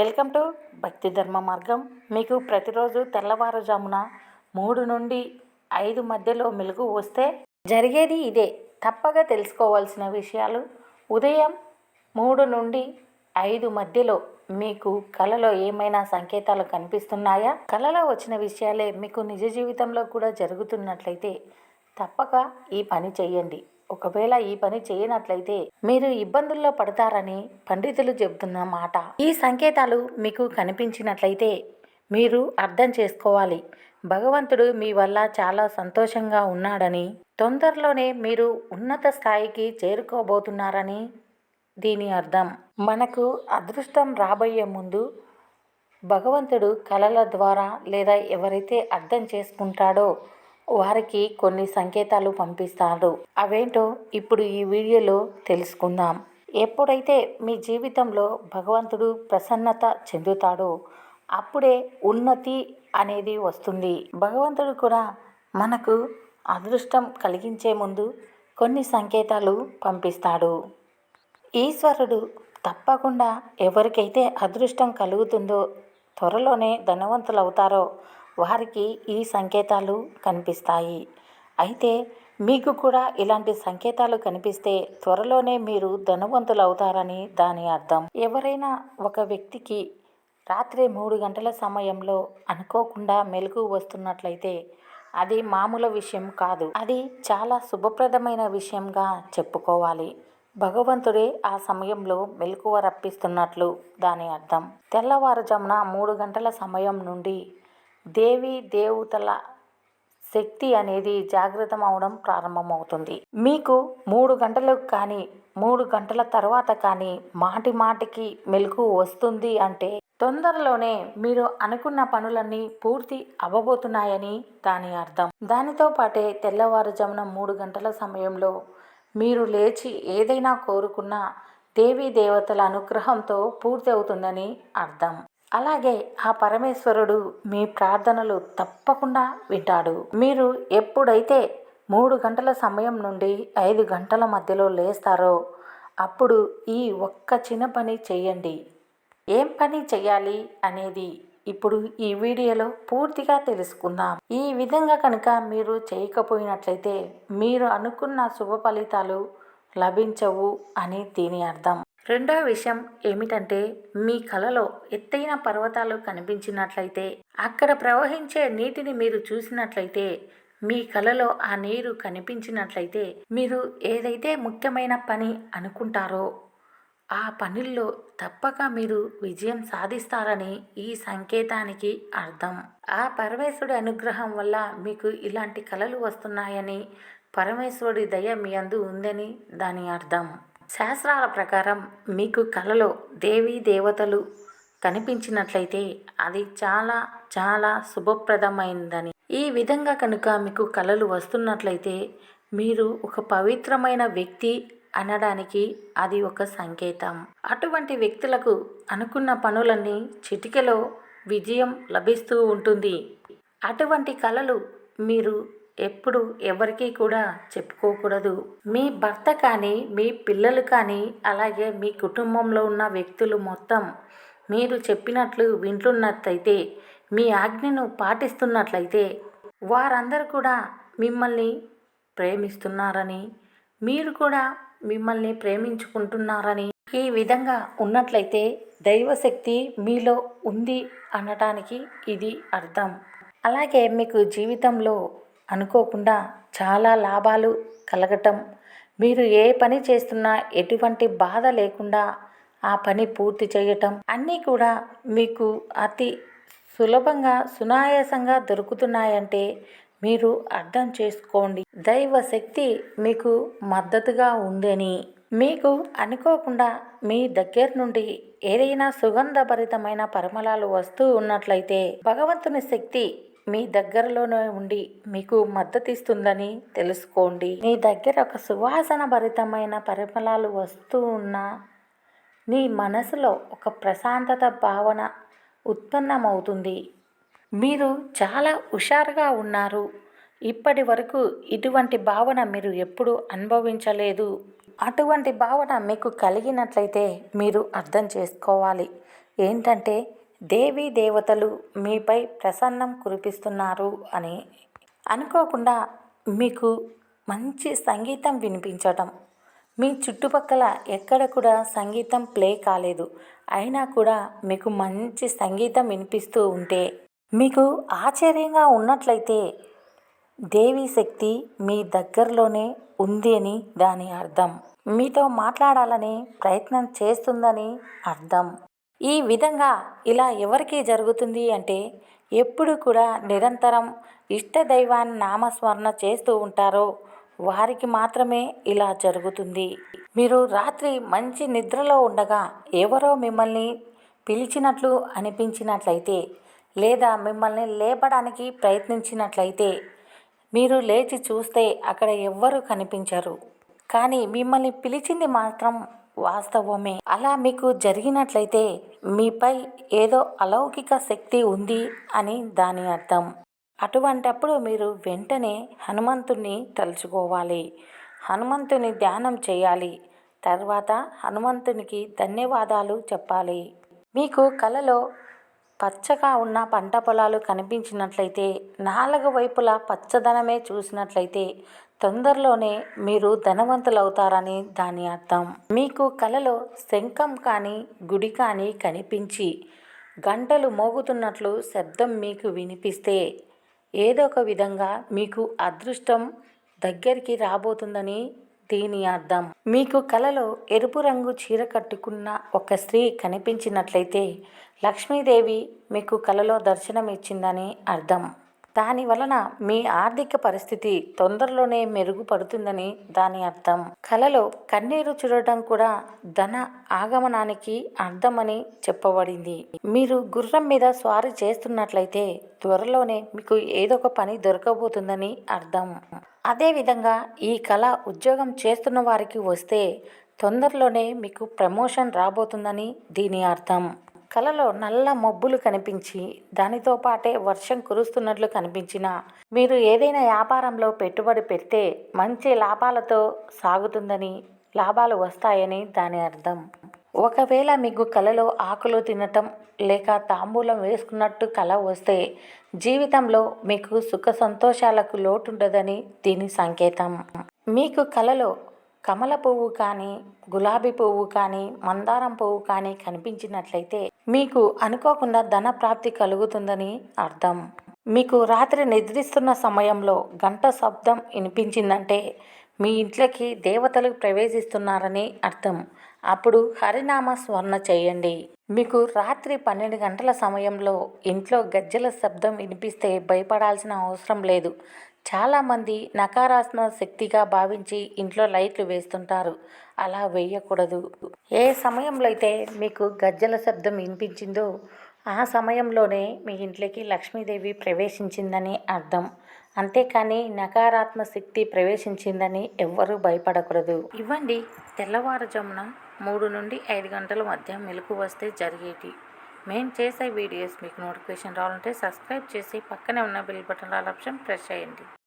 Welcome to భక్తి ధర్మ మార్గం. మీకు ప్రతిరోజు తెల్లవారుజామున మూడు నుండి ఐదు మధ్యలో మెలుగు వస్తే జరిగేది ఇదే. తప్పగా తెలుసుకోవాల్సిన విషయాలు ఉదయం మూడు నుండి ఐదు మధ్యలో మీకు కలలో ఏమైనా సంకేతాలు కనిపిస్తున్నాయా? కలలో వచ్చిన విషయాలే మీకు నిజ జీవితంలో కూడా జరుగుతున్నట్లయితే తప్పక ఈ పని చేయండి. ఒకవేళ ఈ పని చేయనట్లయితే మీరు ఇబ్బందుల్లో పడతారని పండితులు చెబుతున్న మాట. ఈ సంకేతాలు మీకు కనిపించినట్లయితే మీరు అర్థం చేసుకోవాలి. భగవంతుడు మీ వల్ల చాలా సంతోషంగా ఉన్నాడని తొందరలోనే మీరు ఉన్నత స్థాయికి చేరుకోబోతున్నారని దీని అర్థం. మనకు అదృష్టం రాబోయే ముందు భగవంతుడు కళల ద్వారా లేదా ఎవరైతే అర్థం చేసుకుంటాడో వారికి కొన్ని సంకేతాలు పంపిస్తాడు. అవేంటో ఇప్పుడు ఈ వీడియోలో తెలుసుకుందాం. ఎప్పుడైతే మీ జీవితంలో భగవంతుడు ప్రసన్నత చెందుతాడో అప్పుడే ఉన్నతి అనేది వస్తుంది. భగవంతుడు కూడా మనకు అదృష్టం కలిగించే ముందు కొన్ని సంకేతాలు పంపిస్తాడు. ఈశ్వరుడు తప్పకుండా ఎవరికైతే అదృష్టం కలుగుతుందో త్వరలోనే ధనవంతులవుతారో వారికి ఈ సంకేతాలు కనిపిస్తాయి. అయితే మీకు కూడా ఇలాంటి సంకేతాలు కనిపిస్తే త్వరలోనే మీరు ధనవంతులు అవుతారని దాని అర్థం. ఎవరైనా ఒక వ్యక్తికి రాత్రి మూడు గంటల సమయంలో అనుకోకుండా మెలకు వస్తున్నట్లయితే అది మామూలు విషయం కాదు. అది చాలా శుభప్రదమైన విషయంగా చెప్పుకోవాలి. భగవంతుడే ఆ సమయంలో మెలకువ రప్పిస్తున్నట్లు దాని అర్థం. తెల్లవారుజామున మూడు గంటల సమయం నుండి దేవి దేవతల శక్తి అనేది జాగృతం అవడం ప్రారంభమవుతుంది. మీకు మూడు గంటలకు కానీ మూడు గంటల తర్వాత కానీ మాటి మాటికి మెలకు వస్తుంది అంటే తొందరలోనే మీరు అనుకున్న పనులన్నీ పూర్తి అవ్వబోతున్నాయని దాని అర్థం. దానితో పాటే తెల్లవారుజామున మూడు గంటల సమయంలో మీరు లేచి ఏదైనా కోరుకున్నా దేవీ దేవతల అనుగ్రహంతో పూర్తి అవుతుందని అర్థం. అలాగే ఆ పరమేశ్వరుడు మీ ప్రార్థనలు తప్పకుండా వింటాడు. మీరు ఎప్పుడైతే మూడు గంటల సమయం నుండి ఐదు గంటల మధ్యలో లేస్తారో అప్పుడు ఈ ఒక్క చిన్న పని చేయండి. ఏం పని చేయాలి అనేది ఇప్పుడు ఈ వీడియోలో పూర్తిగా తెలుసుకుందాం. ఈ విధంగా కనుక మీరు చేయకపోయినట్లయితే మీరు అనుకున్న శుభ ఫలితాలు లభించవు అని దీని అర్థం. రెండో విషయం ఏమిటంటే మీ కలలో ఎత్తైన పర్వతాలు కనిపించినట్లయితే అక్కడ ప్రవహించే నీటిని మీరు చూసినట్లయితే మీ కలలో ఆ నీరు కనిపించినట్లయితే మీరు ఏదైతే ముఖ్యమైన పని అనుకుంటారో ఆ పనుల్లో తప్పక మీరు విజయం సాధిస్తారని ఈ సంకేతానికి అర్థం. ఆ పరమేశ్వరుడి అనుగ్రహం వల్ల మీకు ఇలాంటి కళలు వస్తున్నాయని పరమేశ్వరుడి దయ మీ అందు ఉందని దాని అర్థం. శాస్త్రాల ప్రకారం మీకు కలలో దేవీ దేవతలు కనిపించినట్లయితే అది చాలా చాలా శుభప్రదమైందని. ఈ విధంగా కనుక మీకు కళలు వస్తున్నట్లయితే మీరు ఒక పవిత్రమైన వ్యక్తి అనడానికి అది ఒక సంకేతం. అటువంటి వ్యక్తులకు అనుకున్న పనులన్నీ చిటికెలో విజయం లభిస్తూ ఉంటుంది. అటువంటి కళలు మీరు ఎప్పుడు ఎవరికి కూడా చెప్పుకోకూడదు. మీ భర్త కానీ మీ పిల్లలు కానీ అలాగే మీ కుటుంబంలో ఉన్న వ్యక్తులు మొత్తం మీరు చెప్పినట్లు వింటున్నట్లయితే మీ ఆజ్ఞను పాటిస్తున్నట్లయితే వారందరూ కూడా మిమ్మల్ని ప్రేమిస్తున్నారని మీరు కూడా మిమ్మల్ని ప్రేమించుకుంటున్నారని ఈ విధంగా ఉన్నట్లయితే దైవశక్తి మీలో ఉంది అనటానికి ఇది అర్థం. అలాగే మీకు జీవితంలో అనుకోకుండా చాలా లాభాలు కలగటం. మీరు ఏ పని చేస్తున్నా ఎటువంటి బాధ లేకుండా ఆ పని పూర్తి చేయటం. అన్నీ కూడా మీకు అతి సులభంగా సునాయాసంగా దొరుకుతున్నాయంటే మీరు అర్థం చేసుకోండి. దైవ శక్తి మీకు మద్దతుగా ఉందని. మీకు అనుకోకుండా మీ దగ్గర నుండి ఏదైనా సుగంధభరితమైన పరిమళాలు వస్తూ ఉన్నట్లయితే భగవంతుని శక్తి మీ దగ్గరలోనే ఉండి మీకు మద్దతిస్తుందని తెలుసుకోండి. మీ దగ్గర ఒక సువాసన భరితమైన పరిమళాలు వస్తూ ఉన్నా నీ మనసులో ఒక ప్రశాంతత భావన ఉత్పన్నమవుతుంది. మీరు చాలా హుషారుగా ఉన్నారు. ఇప్పటి వరకు ఇటువంటి భావన మీరు ఎప్పుడు అనుభవించలేదు. అటువంటి భావన మీకు కలిగినట్లయితే మీరు అర్థం చేసుకోవాలి. ఏంటంటే దేవీ దేవతలు మీపై ప్రసన్నం కురిపిస్తున్నారు అని అనుకోకుండా మీకు మంచి సంగీతం వినిపించటం. మీ చుట్టుపక్కల ఎక్కడ కూడా సంగీతం ప్లే కాలేదు. అయినా కూడా మీకు మంచి సంగీతం వినిపిస్తూ ఉంటే మీకు ఆశ్చర్యంగా ఉన్నట్లయితే దేవి శక్తి మీ దగ్గరలోనే ఉంది అని దాని అర్థం. మీతో మాట్లాడాలని ప్రయత్నం చేస్తుందని అర్థం. ఈ విధంగా ఇలా ఎవరికి జరుగుతుంది అంటే ఎప్పుడు కూడా నిరంతరం ఇష్ట దైవాన్ని నామస్మరణ చేస్తూ ఉంటారో వారికి మాత్రమే ఇలా జరుగుతుంది. మీరు రాత్రి మంచి నిద్రలో ఉండగా ఎవరో మిమ్మల్ని పిలిచినట్లు అనిపించినట్లయితే లేదా మిమ్మల్ని లేపడానికి ప్రయత్నించినట్లయితే మీరు లేచి చూస్తే అక్కడ ఎవ్వరూ కనిపించరు. కానీ మిమ్మల్ని పిలిచింది మాత్రం వాస్తవమే. అలా మీకు జరిగినట్లయితే మీపై ఏదో అలౌకిక శక్తి ఉంది అని దాని అర్థం. అటువంటప్పుడు మీరు వెంటనే హనుమంతుణ్ణి తలుచుకోవాలి. హనుమంతుని ధ్యానం చేయాలి. తర్వాత హనుమంతునికి ధన్యవాదాలు చెప్పాలి. మీకు కలలో పచ్చగా ఉన్న పంట పొలాలు కనిపించినట్లయితే నాలుగు వైపులా పచ్చదనమే చూసినట్లయితే తొందరలోనే మీరు ధనవంతులవుతారని దాని అర్థం. మీకు కలలో శంఖం కానీ గుడి కానీ కనిపించి గంటలు మోగుతున్నట్లు శబ్దం మీకు వినిపిస్తే ఏదో ఒక విధంగా మీకు అదృష్టం దగ్గరికి రాబోతుందని దీని అర్థం. మీకు కలలో ఎరుపు రంగు చీర కట్టుకున్న ఒక స్త్రీ కనిపించినట్లయితే లక్ష్మీదేవి మీకు కలలో దర్శనం ఇచ్చిందని అర్థం. దాని వలన మీ ఆర్థిక పరిస్థితి తొందరలోనే మెరుగుపడుతుందని దాని అర్థం. కలలో కన్నీరు చూడటం కూడా ధన ఆగమనానికి అర్థమని చెప్పబడింది. మీరు గుర్రం మీద స్వారీ చేస్తున్నట్లయితే త్వరలోనే మీకు ఏదో ఒక పని దొరకబోతుందని అర్థం. అదేవిధంగా ఈ కళ ఉద్యోగం చేస్తున్న వారికి వస్తే తొందరలోనే మీకు ప్రమోషన్ రాబోతుందని దీని అర్థం. కలలో నల్ల మబ్బులు కనిపించి దానితో పాటే వర్షం కురుస్తున్నట్లు కనిపించిన. మీరు ఏదైనా వ్యాపారంలో పెట్టుబడి పెడితే మంచి లాభాలతో సాగుతుందని లాభాలు వస్తాయని దాని అర్థం. ఒకవేళ మీకు కలలో ఆకులు తినటం లేక తాంబూలం వేసుకున్నట్టు కళ వస్తే జీవితంలో మీకు సుఖ సంతోషాలకు లోటుండదని దీని సంకేతం. మీకు కలలో కమల పువ్వు కానీ గులాబీ పువ్వు కానీ మందారం పువ్వు కానీ కనిపించినట్లయితే మీకు అనుకోకుండా ధన ప్రాప్తి కలుగుతుందని అర్థం. మీకు రాత్రి నిద్రిస్తున్న సమయంలో గంట శబ్దం వినిపించిందంటే మీ ఇంట్లోకి దేవతలు ప్రవేశిస్తున్నారని అర్థం. అప్పుడు హరినామ స్వర్ణ చేయండి. మీకు రాత్రి పన్నెండు గంటల సమయంలో ఇంట్లో గజ్జల శబ్దం వినిపిస్తే భయపడాల్సిన అవసరం లేదు. చాలామంది నకారాత్మక శక్తిగా భావించి ఇంట్లో లైట్లు వేస్తుంటారు. అలా వేయకూడదు. ఏ సమయంలో అయితే మీకు గజ్జల శబ్దం వినిపించిందో ఆ సమయంలోనే మీ ఇంట్లోకి లక్ష్మీదేవి ప్రవేశించిందని అర్థం. అంతేకాని నకారాత్మక శక్తి ప్రవేశించిందని ఎవ్వరూ భయపడకూడదు. ఇవ్వండి. తెల్లవారుజామున మూడు నుండి ఐదు గంటల మధ్య మెలకు వస్తే జరిగేటి. మేము చేసే వీడియోస్ మీకు నోటిఫికేషన్ రావాలంటే సబ్స్క్రైబ్ చేసి పక్కనే ఉన్న బెల్ బటన్ ఆప్షన్ ప్రెస్ చేయండి.